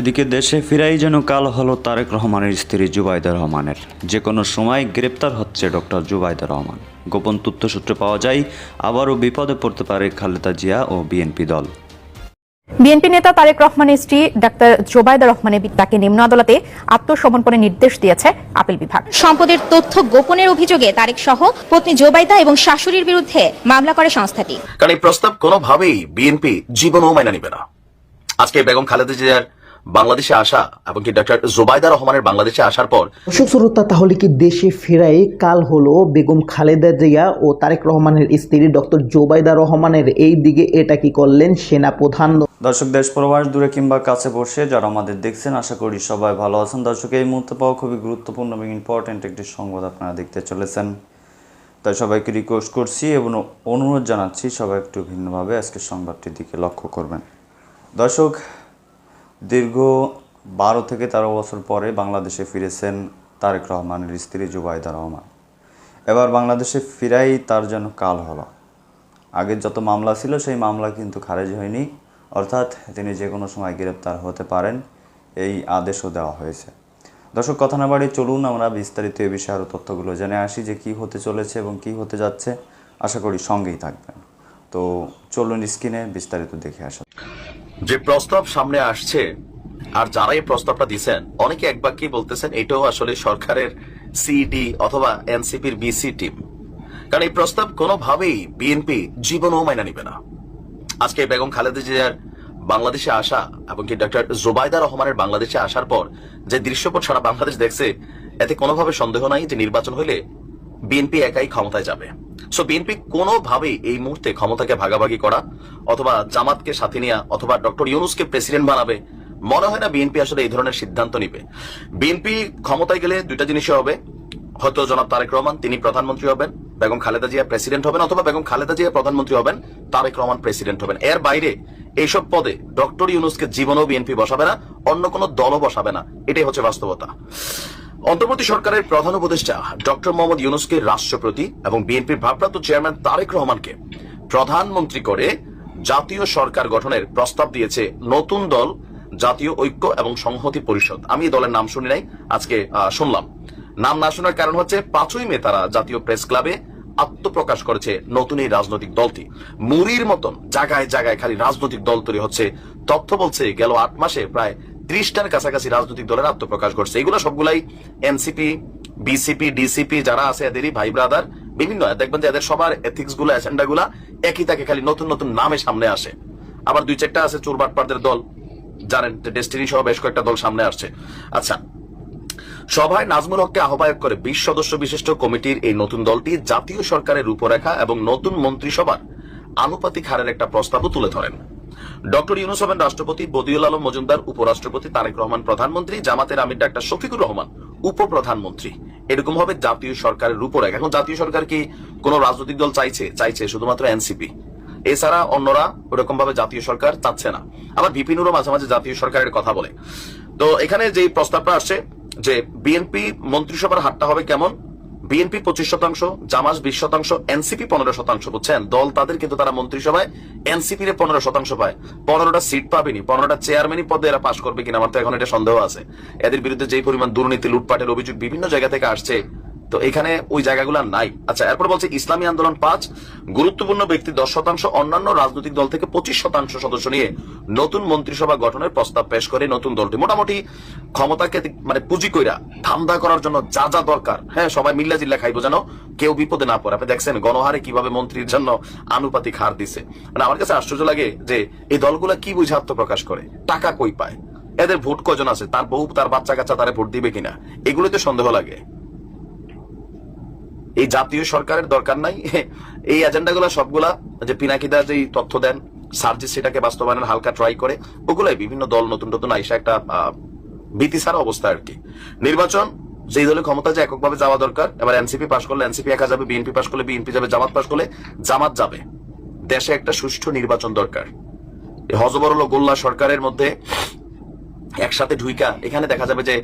এদিকে দেশে ফিরাই যেন কাল হলো তারেক রহমানের স্ত্রী জুবাইদা রহমানের। যে কোনো সময় গ্রেপ্তার হচ্ছে ডক্টর জুবাইদা রহমান। গোপন তথ্যসূত্রে পাওয়া যায় আবারও বিপদে পড়তে পারে খালেদা জিয়া ও বিএনপি দল। বিএনপি নেতা তারেক রহমানের স্ত্রী ডাক্তার জোবায়দা রহমানের তাকে নিম্ন আদালতে আত্মসমর্পণের নির্দেশ দিয়েছে আপিল বিভাগ। সম্পদের তথ্য গোপনের অভিযোগে তারেক সহ পত্নী জোবাইদা এবং শাশুড়ির বিরুদ্ধে মামলা করে সংস্থাটি। কারণ এই প্রস্তাব কোনোভাবেই বিএনপি জীবনও মাইনা নিবে না। আজকে বেগম খালেদা জিয়ার বাংলাদেশে আসা এবং কি ডক্টর জোবাইদা রহমানের বাংলাদেশে আসার পর দর্শক শ্রোতা তাহলে কি দেশে ফেরাই কাল হলো বেগম খালেদা জিয়া ও তারেক রহমানের স্ত্রী ডক্টর জোবাইদা রহমানের এই দিকে এটা কি করলেন সেনা প্রধান দর্শক দেশ প্রবাস দূরে কিংবা কাছে বসে যারা আমাদের দেখছেন আশা করি সবাই ভালো আছেন। দর্শক এই মুহূর্তে পাওয়া খুবই গুরুত্বপূর্ণ এবং ইম্পর্ট্যান্ট একটি সংবাদ আপনারা দেখতে চলেছেন। তাই সবাইকে রিকোয়েস্ট করছি এবং অনুরোধ জানাচ্ছি সবাই একটু ভিন্নভাবে আজকের সংবাদটির দিকে লক্ষ্য করবেন। দর্শক দীর্ঘ বারো থেকে তেরো বছর পরে বাংলাদেশে ফিরেছেন তারেক রহমানের স্ত্রী জুবাইদা রহমান। এবার বাংলাদেশে ফিরাই তার যেন কাল হলো। আগের যত মামলা ছিল, সেই মামলা কিন্তু খারিজ হয়নি। অর্থাৎ তিনি যে কোনো সময় গ্রেপ্তার হতে পারেন, এই আদেশও দেওয়া হয়েছে। দর্শক, কথা না বাড়ি চলুন, আমরা বিস্তারিত এ বিষয়ে আরও তথ্যগুলো জেনে আসি যে কি হতে চলেছে এবং কি হতে যাচ্ছে। আশা করি সঙ্গেই থাকবেন। তো চলুন স্ক্রিনে বিস্তারিত দেখে আসা যে প্রস্তাব সামনে আসছে, আর যারা এই প্রস্তাবটা দিচ্ছেন অনেকে এক বাক্যেই বলতেছেন এটাও আসলে সরকারের সিডি অথবা এনসিপির বিসি টিম কারণ এই প্রস্তাব কোনোভাবেই বিএনপি জীবনও মাইনা নিবে না। আজকে বেগম খালেদা জিয়ার বাংলাদেশে আসা এবং কি ডক্টর জোবাইদা রহমানের বাংলাদেশে আসার পর যে দৃশ্যপট সারা বাংলাদেশ দেখছে, এতে কোনোভাবে সন্দেহ নাই যে নির্বাচন হলে বিএনপি একাই ক্ষমতায় যাবে। সো বিএনপি কোনোভাবেই এই মুহূর্তে ক্ষমতাকে ভাগাভাগি করা অথবা জামাতকে সাথে নেওয়া অথবা ডক্টর ইউনুসকে প্রেসিডেন্ট বানাবে, মনে হয় না বিএনপি আসলে এই ধরনের সিদ্ধান্ত নিবে। বিএনপি ক্ষমতায় গেলে দুইটা জিনিসই হবে। হয়তো জনাব তারেক রহমান, তিনি প্রধানমন্ত্রী হবেন, বেগম খালেদা জিয়া প্রেসিডেন্ট হবেন অথবা বেগম খালেদা জিয়া প্রধানমন্ত্রী হবেন, তারেক রহমান প্রেসিডেন্ট হবেন। এর বাইরে এইসব পদে ডক্টর ইউনুসকে জীবনও বিএনপি বসাবে না, অন্য কোনো দলও বসাবে না। এটাই হচ্ছে বাস্তবতা। অন্তর্বর্তী সরকারের প্রধান উপদেষ্টা ডক্টর মোহাম্মদ ইউনুসকে রাষ্ট্রপতি এবং বিএনপির ভারপ্রাপ্ত চেয়ারম্যান তারেক রহমানকে প্রধানমন্ত্রী করে জাতীয় সরকার গঠনের প্রস্তাব দিয়েছে নতুন দল, জাতীয় ঐক্য এবং সংহতি পরিষদ। আমি এই দলের নাম শুনি নাই, আজকে শুনলাম। নাম না শোনার কারণ হচ্ছে পাঁচই মে তারা জাতীয় প্রেস ক্লাবে আত্মপ্রকাশ করেছে নতুন এই রাজনৈতিক দলটি। মুরির মতন জায়গায় জায়গায় খালি রাজনৈতিক দল তৈরি হচ্ছে। তথ্য বলছে গেল আট মাসে প্রায় ত্রিশটার কাছাকাছি রাজনৈতিক দলের আত্মপ্রকাশ ঘটছে। এগুলো সবগুলাই এনসিপি, বিসিপি, ডিসিপি যারা আছে এদেরই ভাই ব্রাদার বিভিন্ন। দেখবেন যে এদের সবার এথিক্সগুলো এজেন্ডা গুলা একই থাকে খালি নতুন নতুন নামে সামনে আসে। আবার দুই চারটা আছে চোরবাটপাড়দের দল জানেন ডেস্টিনি সহ বেশ কয়েকটা দল সামনে আসছে। আচ্ছা সভায় নাজমুল হককে আহ্বায়ক করে বিশ সদস্য বিশিষ্ট কমিটির এই নতুন দলটি জাতীয় সরকারের রূপরেখা এবং নতুন মন্ত্রিসভার আনুপাতিক হারের একটা প্রস্তাবও তুলে ধরেন। ডক্টর ইউনুস হবেন রাষ্ট্রপতি, বদিউল আলম মজুমদার উপরাষ্ট্রপতি, তারেক রহমান প্রধানমন্ত্রী, জামাতের আমির ডাক্তার শফিকুর রহমান উপপ্রধানমন্ত্রী। এরকম হবে জাতীয় সরকারের রূপরেখা। এখন জাতীয় সরকার কি কোন রাজনৈতিক দল চাইছে? চাইছে শুধুমাত্র এনসিপি। এছাড়া অন্যরা ওরকম ভাবে জাতীয় সরকার চাচ্ছে না। আবার বিপিনুরও মাঝে মাঝে জাতীয় সরকারের কথা বলে। তো এখানে যে প্রস্তাবটা আসছে যে বিএনপি মন্ত্রিসভার হারটা হবে কেমন? বিএনপি পঁচিশ শতাংশ জামাস বিশ শতাংশ এনসিপি পনেরো শতাংশ, বুঝছেন? দল তাদের কিন্তু তারা মন্ত্রিসভায় এনসিপি রে পনেরো শতাংশ পায়। পনেরোটা সিট পাবেনি, পনেরোটা চেয়ারম্যানই পদে এরা পাশ করবে কিনা আমার তো এখন এটা সন্দেহ আছে। এদের বিরুদ্ধে যে পরিমাণ দুর্নীতি, লুটপাটের অভিযোগ বিভিন্ন জায়গা থেকে আসছে তো এখানে ওই জায়গাগুলো নাই। আচ্ছা এরপর বলছে, ইসলামী আন্দোলন পাঁচ, গুরুত্বপূর্ণ ব্যক্তি দশ শতাংশ, অন্যান্য রাজনৈতিক দল থেকে পঁচিশ শতাংশ সদস্য নিয়ে নতুন মন্ত্রিসভা গঠনের প্রস্তাব পেশ করে নতুন দলটি। মোটামুটি ক্ষমতাকে মানে পুঁজি কইরা ধান্দা করার জন্য যা যা দরকার। হ্যাঁ সবাই মিল্লা জিল্লা খাইবো যেন কেউ বিপদে না পড়ে। আপনি দেখছেন গণহারে কীভাবে মন্ত্রীর জন্য আনুপাতিক হার দিছে। মানে আমার কাছে আশ্চর্য লাগে যে এই দলগুলা কি বুঝে আত্মপ্রকাশ করে? টাকা কই পায়? এদের ভোট কজন আছে? তার বউ, তার বাচ্চা কাচ্চা তারা ভোট দিবে কিনা? এগুলোতে সন্দেহ লাগে। এই জাতীয় সরকারের দরকার নাই। এই এজেন্ডাগুলো সবগুলা যে পিনাকিদা যেই তথ্য দেন সার্জিস সেটাকে বাস্তবায়নের হালকা ট্রাই করে ওগুলাই বিভিন্ন দল নতুন নতুন আইসা একটা আহ, ভীতি ছাড়া অবস্থা আর কি। নির্বাচন যেই দলের ক্ষমতা যে এককভাবে যাওয়া দরকার এবার এনসিপি পাশ করলে এনসিপি একা যাবে বিএনপি পাশ করলে বিএনপি যাবে জামাত পাশ করলে জামাত যাবে। দেশে একটা সুষ্ঠু নির্বাচন দরকার। হজবরল গোল্লা সরকারের মধ্যে একসাথে ঢুইকা এখানে দেখা যাবে যে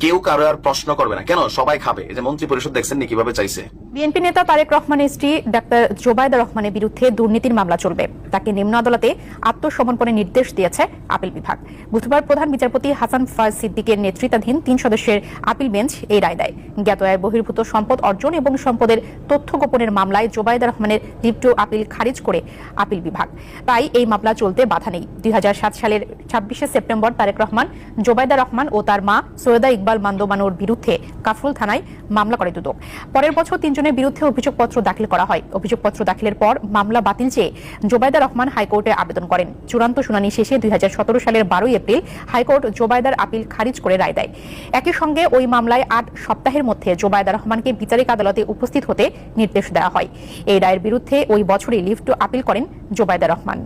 কেউ কারও আর প্রশ্ন করবে না। কেন? সবাই খাবে। যে মন্ত্রী পরিষদ দেখছেন নি কীভাবে চাইছে? বিএনপি নেতা তারেক রহমানের স্ত্রী ডাক্তার জোবায়দা রহমানের বিরুদ্ধে দুর্নীতির মামলা চলবে। তাকে নিম্ন আদালতে আত্মসমর্পণের নির্দেশ দিয়েছে আপিল বিভাগ। বুধবার প্রধান বিচারপতি হাসান ফাজ সিদ্দিকের নেতৃত্বাধীন তিন সদস্যের আপিল বেঞ্চ এই রায় দেয়। জ্ঞাত আয় বহির্ভূত সম্পদ অর্জন এবং সম্পদের তথ্য গোপনের মামলায় জোবাইদা রহমানের লিপ্ট আপিল খারিজ করে আপিল বিভাগ। তাই এই মামলা চলতে বাধা নেই। দুই সালের ছাব্বিশে সেপ্টেম্বর তারেক রহমান জোবাইদা রহমান ও তার মা সৈয়দা ইকবাল মান্দোবানোর বিরুদ্ধে কাফরুল থানায় মামলা করে দুদক। পরের বছর তিনজনের বিরুদ্ধে অভিযোগপত্র দাখিল করা হয়। অভিযোগপত্র দাখিলের পর মামলা বাতিল চেয়ে জোবাইদা রহমান হাইকোর্টে আবেদন করেন। চূড়ান্ত শুনানি শেষে দুই হাজার সতেরো সালের বারোই এপ্রিল হাইকোর্ট জোবাইদার আপিল খারিজ করে রায় দেয়। একই সঙ্গে ওই মামলায় আট সপ্তাহের মধ্যে জোবায়দা রহমানকে বিচারিক আদালতে উপস্থিত হতে নির্দেশ দেওয়া হয়। এই রায়ের বিরুদ্ধে ওই বছরই লিফট আপিল করেন জোবাইদা রহমান।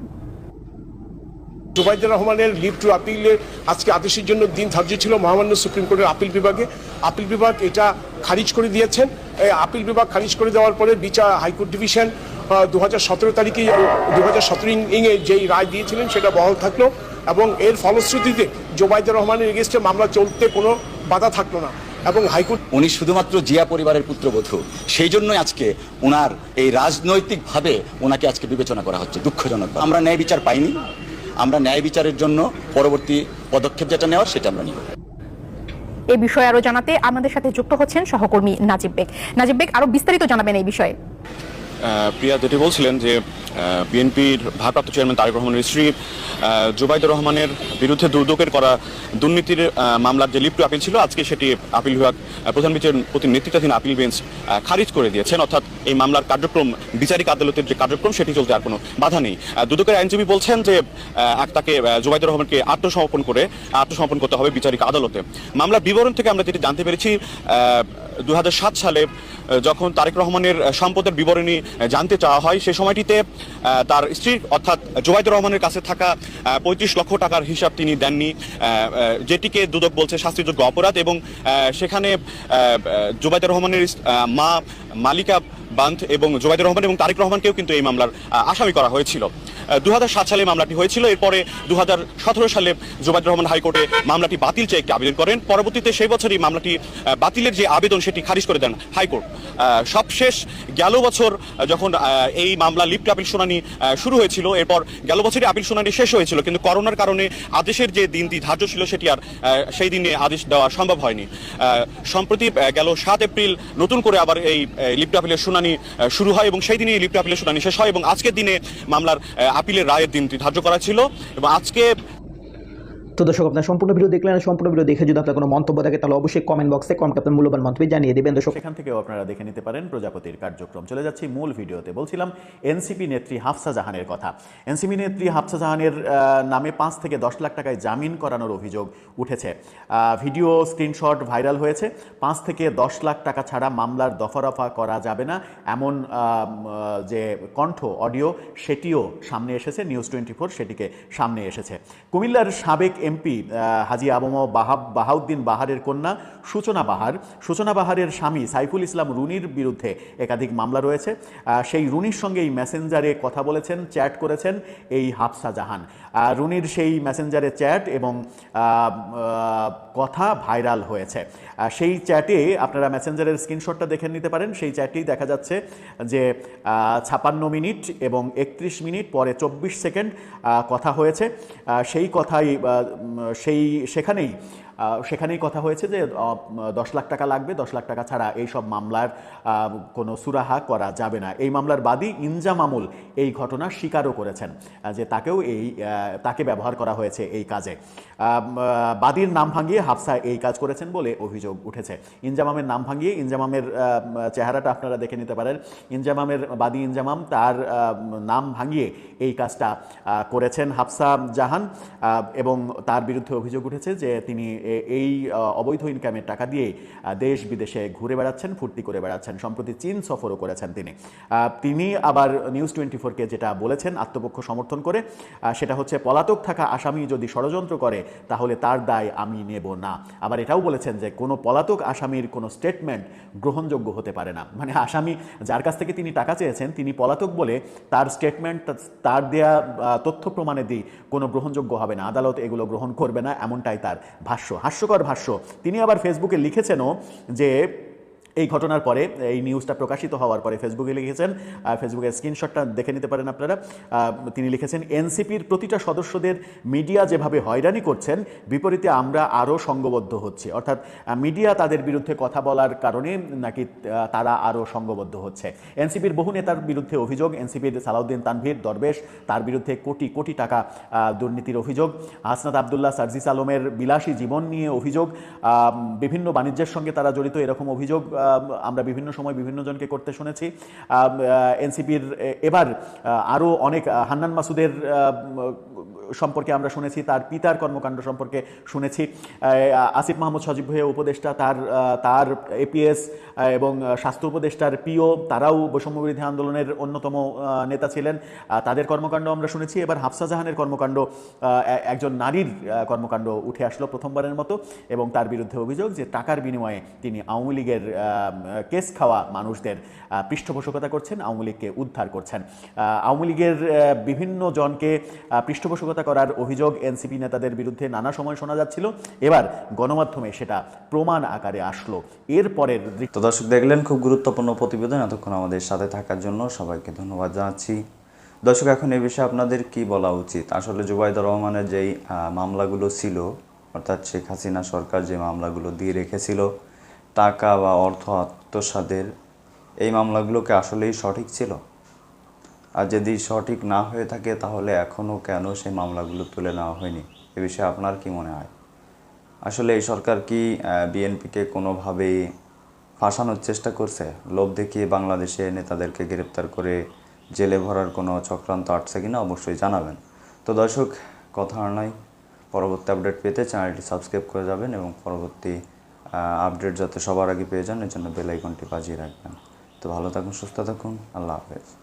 জুবাইদুর রহমানের লিভ টু আপিলের আজকে আদেশের জন্য দিন ধার্য ছিল মহামান্য সুপ্রিম কোর্টের আপিল বিভাগে। আপিল বিভাগ এটা খারিজ করে দিয়েছেন। আপিল বিভাগ খারিজ করে দেওয়ার পরে বিচার হাইকোর্ট ডিভিশন দু হাজার সতেরো তারিখে দু হাজার সতেরো ইংয়ে যেই রায় দিয়েছিলেন সেটা বহাল থাকল এবং এর ফলশ্রুতিতে জোবাইদুর রহমানের এগেস্টে মামলা চলতে কোনো বাধা থাকল না এবং হাইকোর্ট উনি শুধুমাত্র জিয়া পরিবারের পুত্রবধূ সেই জন্যই আজকে ওনার এই রাজনৈতিকভাবে ওনাকে আজকে বিবেচনা করা হচ্ছে দুঃখজনক আমরা ন্যায় বিচার পাইনি আমরা ন্যায় বিচারের জন্য পরবর্তী পদক্ষেপ যেটা নেওয়ার সেটা আমরা নিব। এই বিষয়ে আরও জানাতে আমাদের সাথে যুক্ত হচ্ছেন সহকর্মী নাজিব বেগ। নাজিব বেগ আরও বিস্তারিত জানাবেন এই বিষয়ে। প্রিয়া যেটি বলছিলেন যে বিএনপির ভারপ্রাপ্ত চেয়ারম্যান তারেক রহমানের স্ত্রী জুবাইদুর রহমানের বিরুদ্ধে দুদকের করা দুর্নীতির মামলার যে লিপ্ত আপিল ছিল, আজকে সেটি আপিল বিভাগ প্রধান বিচারপতির নেতৃত্বাধীন আপিল বেঞ্চ খারিজ করে দিয়েছেন। অর্থাৎ এই মামলার কার্যক্রম, বিচারিক আদালতের যে কার্যক্রম, সেটি চলতে আর কোনো বাধা নেই। দুদকের আইনজীবী বলছেন যে তাকে জুবাইদুর রহমানকে আত্মসমর্পণ করে, আত্মসমর্পণ করতে হবে বিচারিক আদালতে। মামলার বিবরণ থেকে আমরা যেটি জানতে পেরেছি দু হাজার সাত সালে যখন তারেক রহমানের সম্পদের বিবরণী জানতে চাওয়া হয়, সে সময়টিতে তার স্ত্রী, অর্থাৎ জুবাইদুর রহমানের কাছে থাকা পঁয়ত্রিশ লক্ষ টাকার হিসাব তিনি দেননি। যেটিকে দুদক বলছে শাস্তিযোগ্য অপরাধ এবং সেখানে জুবাইদুর রহমানের মা মালিকা বান্ধ এবং জুবাইদুর রহমান এবং তারেক রহমানকেও কিন্তু এই মামলার আসামি করা হয়েছিল। দু হাজার সাত সালে মামলাটি হয়েছিল। এরপরে দু হাজার সতেরো সালে জুবাইদুর রহমান হাইকোর্টে মামলাটি বাতিল চেয়ে একটি আবেদন করেন। পরবর্তীতে সেই বছরই মামলাটি বাতিলের যে আবেদন সেটি খারিজ করে দেন হাইকোর্ট। সবশেষ গেল বছর যখন এই মামলা লিপ্ট আপিল শুনানি শুরু হয়েছিল, এরপর গেল বছরই আপিল শুনানি শেষ হয়েছিল। কিন্তু করোনার কারণে আদেশের যে দিনটি ধার্য ছিল সেটি আর সেই দিনে আদেশ দেওয়া সম্ভব হয়নি। সম্প্রতি গেল সাত এপ্রিল নতুন করে আবার এই লিপ্ট আপিলের শুনানি শুরু হয় এবং সেই দিনই লিপ্ট আপিলের শুনানি শেষ হয় এবং আজকের দিনে মামলার আপিলের রায়ের দিনটি ধার্য করা ছিল এবং আজকে তো দর্শক, আপনার সম্পূর্ণ ভিডিও দেখলেন সম্পূর্ণ ভিডিও দেখে যদি আপনার কোনো মন্তব্য থাকে, তাহলে অবশ্যই কমেন্ট বক্সে কমেন্ট আপনার মূল্যবান মন্তব্য জানিয়ে দেবেন, দর্শক। সেখান থেকেও আপনারা দেখে নিতে পারেন প্রজাপতির কার্যক্রম। চলে যাচ্ছি মূল ভিডিওতে। বলছিলাম এনসিপি নেত্রী হাফসা জাহানের কথা। এনসিপি নেত্রী হাফসা জাহানের নামে পাঁচ থেকে দশ লাখ টাকায় জামিন করানোর অভিযোগ উঠেছে। ভিডিও স্ক্রিনশট ভাইরাল হয়েছে। পাঁচ থেকে দশ লাখ টাকা ছাড়া মামলার দফারফা করা যাবে না। এমন যে কণ্ঠ, অডিও, সেটিও সামনে এসেছে। নিউজ টোয়েন্টি ফোর সেটিকে সামনে এসেছে। কুমিল্লার সাবেক এমপি হাজি আবম বাহাব বাহাউদ্দিন বাহারের কন্যা সূচনা বাহার। সূচনা বাহারের স্বামী সাইফুল ইসলাম রুনির বিরুদ্ধে একাধিক মামলা রয়েছে। সেই রুনির সঙ্গে এই মেসেঞ্জারে কথা বলেছেন, চ্যাট করেছেন এই হাফসা জাহান। রুনির সেই মেসেঞ্জারে চ্যাট এবং কথা ভাইরাল হয়েছে। সেই চ্যাটে আপনারা মেসেঞ্জারের স্ক্রিনশটটা দেখে নিতে পারেন। সেই চ্যাটেই দেখা যাচ্ছে যে ছাপান্ন মিনিট এবং একত্রিশ মিনিট পরে চব্বিশ সেকেন্ড কথা হয়েছে। সেই কথাই সেই সেখানেই সেখানেই কথা হয়েছে যে দশ লাখ টাকা লাগবে, দশ লাখ টাকা ছাড়া এই সব মামলার কোনো সুরাহা করা যাবে না। এই মামলার বাদী ইনজাম আমুল এই ঘটনা স্বীকারও করেছেন যে তাকেও এই তাকে ব্যবহার করা হয়েছে এই কাজে। বাদীর নাম ভাঙিয়ে হাফসা এই কাজ করেছেন বলে অভিযোগ উঠেছে। ইনজামামের নাম ভাঙিয়ে ইনজামামের চেহারাটা আপনারা দেখে নিতে পারেন। ইনজামামের বাদী ইনজামাম তার নাম ভাঙিয়ে এই কাজটা করেছেন হাফসা জাহান এবং তার বিরুদ্ধে অভিযোগ উঠেছে যে তিনি এই অবৈধ ইনকামের টাকা দিয়ে দেশ বিদেশে ঘুরে বেড়াচ্ছেন, ফুর্তি করে বেড়াচ্ছেন। সম্প্রতি চীন সফরও করেছেন তিনি। তিনি আবার নিউজ টোয়েন্টি ফোরকে যেটা বলেছেন, আত্মপক্ষ সমর্থন করে সেটা হচ্ছে, পলাতক থাকা আসামি যদি ষড়যন্ত্র করে, তাহলে তার দায় আমি নেব না। আবার এটাও বলেছেন যে, কোনো পলাতক আসামির কোনো স্টেটমেন্ট গ্রহণযোগ্য হতে পারে না। মানে আসামি যার কাছ থেকে তিনি টাকা চেয়েছেন, তিনি পলাতক বলে তার স্টেটমেন্ট তার দেয়া তথ্য প্রমাণে দিয়ে কোনো গ্রহণযোগ্য হবে না। আদালত এগুলো গ্রহণ করবে না, এমনটাই তার ভাষ্য। হাস্যকর ভাষ্য। তিনি আবার ফেসবুকে লিখেছেনও যে এই ঘটনার পরে, এই নিউজটা প্রকাশিত হওয়ার পরে ফেসবুকে লিখেছেন ফেসবুকের স্ক্রিনশটটা দেখে নিতে পারেন আপনারা। তিনি লিখেছেন, এনসিপির প্রতিটা সদস্যদের মিডিয়া যেভাবে হয়রানি করছেন, বিপরীতে আমরা আরও সঙ্গবদ্ধ হচ্ছি। অর্থাৎ মিডিয়া তাদের বিরুদ্ধে কথা বলার কারণে নাকি তারা আরও সঙ্গবদ্ধ হচ্ছে। এনসিপির বহু নেতার বিরুদ্ধে অভিযোগ, এনসিপির সালাউদ্দিন তানভীর, দরবেশ, তার বিরুদ্ধে কোটি কোটি টাকা দুর্নীতির অভিযোগ। হাসনাত আবদুল্লাহ, সার্জিস আলমের বিলাসী জীবন নিয়ে অভিযোগ। বিভিন্ন বাণিজ্যের সঙ্গে তারা জড়িত, এরকম অভিযোগ আমরা বিভিন্ন সময় বিভিন্ন জনকে করতে শুনেছি। এনসিপির এবার আরও অনেক হান্নান মাসুদের সম্পর্কে আমরা শুনেছি তার পিতার কর্মকাণ্ড সম্পর্কে শুনেছি। আসিফ মাহমুদ সজীব ভুঁইয়া উপদেষ্টা তার তার এপিএস এবং স্বাস্থ্য উপদেষ্টার পিও তারাও বৈষম্যবিরোধী আন্দোলনের অন্যতম নেতা ছিলেন। তাদের কর্মকাণ্ড আমরা শুনেছি। এবার হাফসা জাহানের কর্মকাণ্ড একজন নারীর কর্মকাণ্ড উঠে আসলো প্রথমবারের মতো এবং তার বিরুদ্ধে অভিযোগ যে টাকার বিনিময়ে তিনি আওয়ামী লীগের কেস খাওয়া মানুষদের পৃষ্ঠপোষকতা করছেন আওয়ামী লীগকে উদ্ধার করছেন। আওয়ামী লীগের বিভিন্ন জনকে আহ, পৃষ্ঠপোষকতা করার অভিযোগ এনসিপি নেতাদের বিরুদ্ধে নানা সময় শোনা যাচ্ছিল। এবার গণমাধ্যমে সেটা প্রমাণ আকারে আসলো। এরপরের তো দর্শক দেখলেন, খুব গুরুত্বপূর্ণ প্রতিবেদন এতক্ষণ আমাদের সাথে থাকার জন্য সবাইকে ধন্যবাদ জানাচ্ছি। দর্শক, এখন এ বিষয়ে আপনাদের কি বলা উচিত? আসলে জুবাইদুর রহমানের যেই মামলাগুলো ছিল, অর্থাৎ শেখ হাসিনা সরকার যে মামলাগুলো দিয়ে রেখেছিল, টাকা বা অর্থ আত্মসাদের এই মামলাগুলোকে আসলেই সঠিক ছিল? আর যদি সঠিক না হয়ে থাকে তাহলে এখনও কেন সেই মামলাগুলো তুলে নেওয়া হয়নি? এ বিষয়ে আপনার কি মনে হয়? আসলে এই সরকার কি বিএনপিকে কোনোভাবেই ফাঁসানোর চেষ্টা করছে? লোভ দেখিয়ে বাংলাদেশে নেতাদেরকে গ্রেপ্তার করে জেলে ভরার কোনো চক্রান্ত আটছে কিনা অবশ্যই জানাবেন। তো দর্শক, কথা আর নয়। পরবর্তী আপডেট পেতে চ্যানেলটি সাবস্ক্রাইব করে যাবেন এবং পরবর্তী আপডেট যাতে সবার আগে পেয়ে যান এর জন্য বেল আইকনটি বাজিয়ে রাখবেন। তো ভালো থাকুন, সুস্থ থাকুন। আল্লাহ হাফেজ।